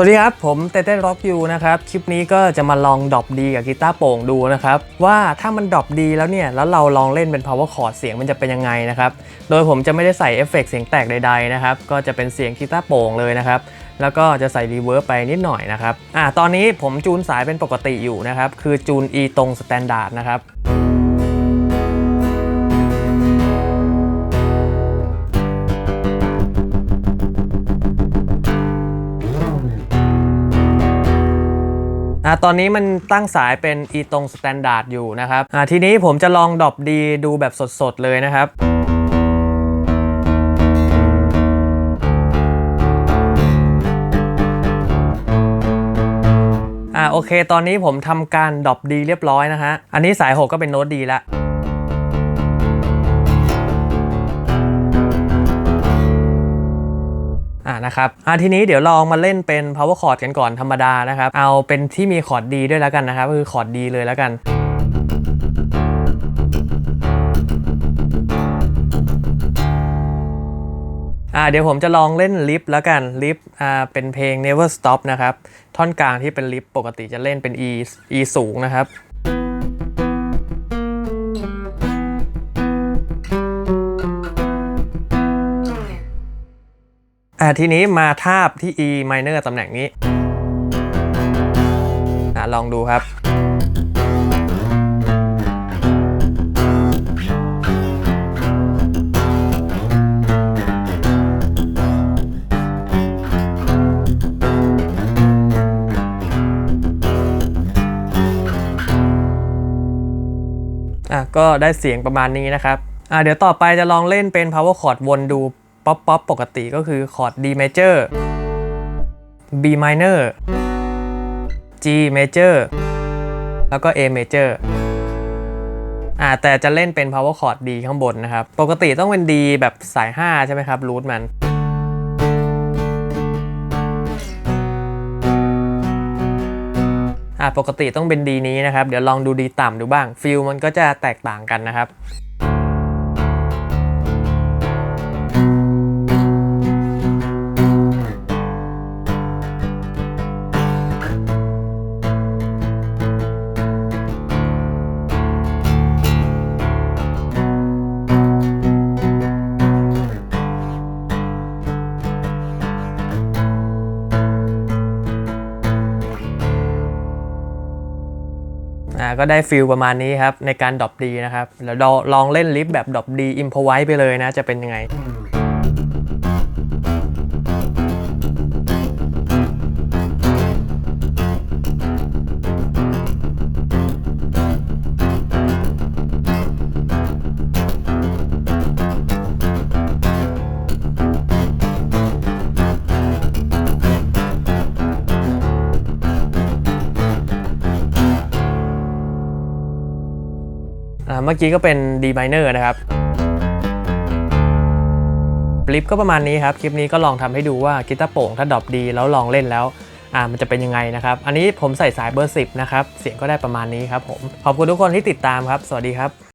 สวัสดีครับ ผมเต้เต้ร็อกยูนะครับ คลิปนี้ก็จะมาลองดรอปดีกับกีตาร์โป่งดูนะครับ ว่าถ้ามันดรอปดีแล้วเนี่ย แล้วเราลองเล่นเป็น power chord เสียงมันจะเป็นยังไงนะครับ โดยผมจะไม่ได้ใส่เอฟเฟกต์เสียงแตกใดๆนะครับ ก็จะเป็นเสียงกีตาร์โป่งเลยนะครับ แล้วก็จะใส่รีเวิร์บไปนิดหน่อยนะครับอ่าตอนนี้ผมจูนสายเป็นปกติอยู่นะครับ คือจูน E ตรงสแตนดาร์ดนะครับ อ่าตอนนี้มันตั้งสายเป็นอีตรงสแตนดาร์ดอยู่นะครับอ่าทีนี้ผมจะลองดรอปดีดูแบบสดๆเลยนะครับอ่าโอเค ตอนนี้ผมทำการดรอปดีเรียบร้อยนะฮะ อันนี้สาย 6 ก็เป็นโน้ตดีแล้ว อ่านะครับอ่าทีนี้เดี๋ยวลองมาเล่นเป็น power chord กันก่อนธรรมดานะครับ เอาเป็นที่มีคอร์ดดีด้วยแล้วกันนะครับก็คือคอร์ดดีเลยแล้วกันอ่าเดี๋ยวผมจะลองเล่นลิฟแล้วกันลิฟอ่าเป็นเพลง never stop นะครับ ท่อนกลางที่เป็นลิฟปกติจะเล่นเป็น e e สูงนะครับ อ่าทีนี้มาทาบที่ E minor ตำแหน่งนี้อ่าลองดูครับ อะก็ได้เสียงประมาณนี้นะครับ อะเดี๋ยวต่อไปจะลองเล่นเป็น power chord วนดู ป๊อปป๊อปปกติก็คือคอร์ด D major B minor G major แล้วก็ A major อ่าแต่จะเล่นเป็น power chord D ข้างบนนะครับ ปกติต้องเป็น D แบบสาย 5 ใช่ไหมครับ รูทมัน อ่าปกติต้องเป็นดีนี้นะครับ เดี๋ยวลองดูดีต่ำดูบ้าง ฟิลมันก็จะแตกต่างกันนะครับ อ่าก็ได้ฟิลประมาณนี้ครับ ในการดรอปดีนะครับแล้วลองเล่นลิฟต์แบบดรอปดีอิมพอไว้ไปเลยนะจะเป็นยังไง เมื่อกี้ก็เป็น D minor นะครับลิปก็ประมาณนี้ครับ คลิปนี้ก็ลองทำให้ดูว่ากีตาร์โป่งถ้าดรอปดีแล้วลองเล่นแล้วอ่ามันจะเป็นยังไงนะครับ อันนี้ผมใส่สายเบอร์ 10 นะครับ เสียงก็ได้ประมาณนี้ครับผม ขอบคุณทุกคนที่ติดตามครับ สวัสดีครับ